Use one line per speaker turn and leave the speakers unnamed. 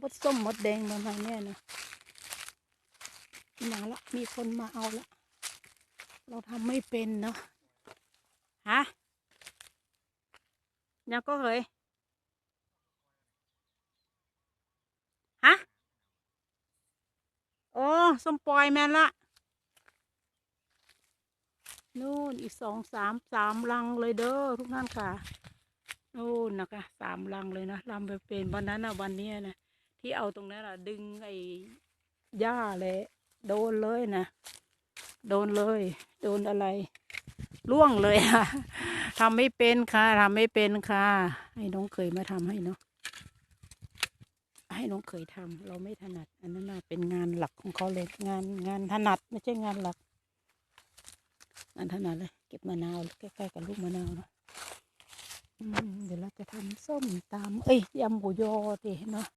มดส้มมดแดงประมาณเนี้ยนะมาละมีคนมาเอาละ เราทำไม่เป็นเนาะฮะยังก็เคยฮะ โอ้ส้มปล่อยแมนละ นู่นอีกสองสามสามลังเลยเด้อทุกท่านค่ะ นู่นนะคะสามลังเลยนะลำไปเป็นวันนั้นนะวันนี้นะ ที่เอาตรงนั้นอะ ดึงไอ้หญ้าเลยโดนเลยนะ โดนเลย โดนอะไรล่วงเลยค่ะทำไม่เป็นค่ะทำไม่เป็นค่ะ ให้น้องเคยมาทำให้เนาะให้น้องเคยทำเราไม่ถนัด อันนั้นน่ะเป็นงานหลักของเขาเลยงานงานถนัดไม่ใช่งานหลักงานถนัดเลยเก็บมะนาวใกล้ๆกับลูกมะนาวเนาะเดี๋ยวเราจะทำส้มตำเอ้ยยำหมูยอดิเนาะ